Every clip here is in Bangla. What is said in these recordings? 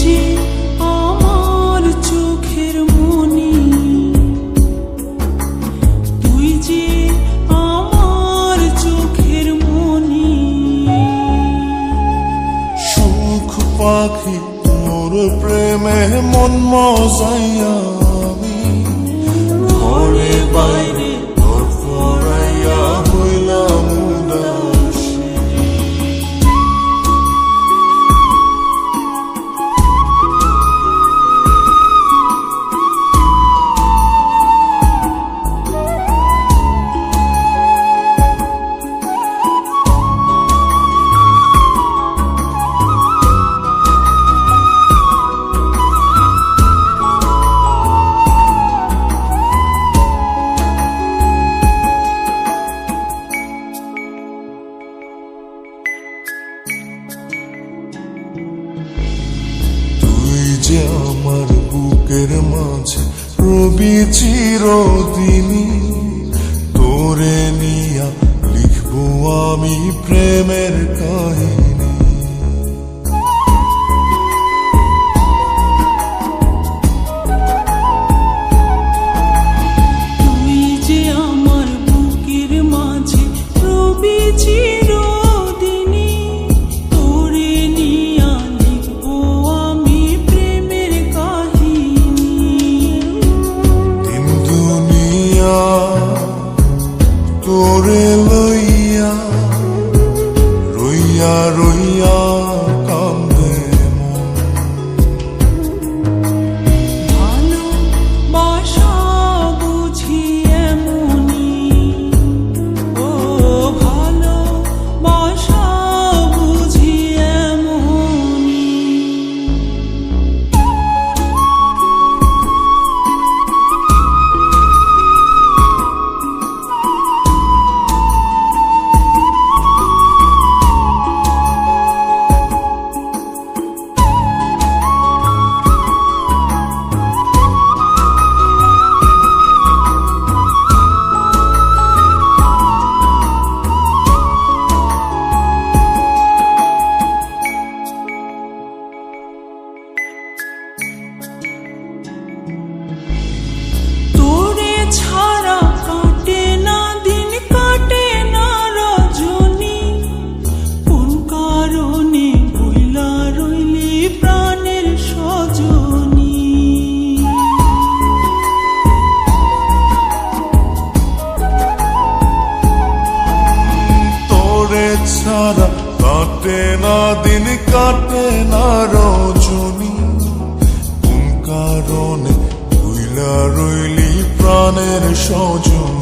যে আমার চোখের তুই যে আমার চোখের পাখি মোর প্রেমে মন মজাইয়া চিরদিনী তোরে নিয়া লিখব আমি প্রেমের কাহিনী। লইয়া রইয়া রইয়া সারা কাটে না দিন কাটে না রজনী। কারণে রইলি প্রাণের সজন?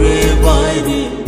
revive it.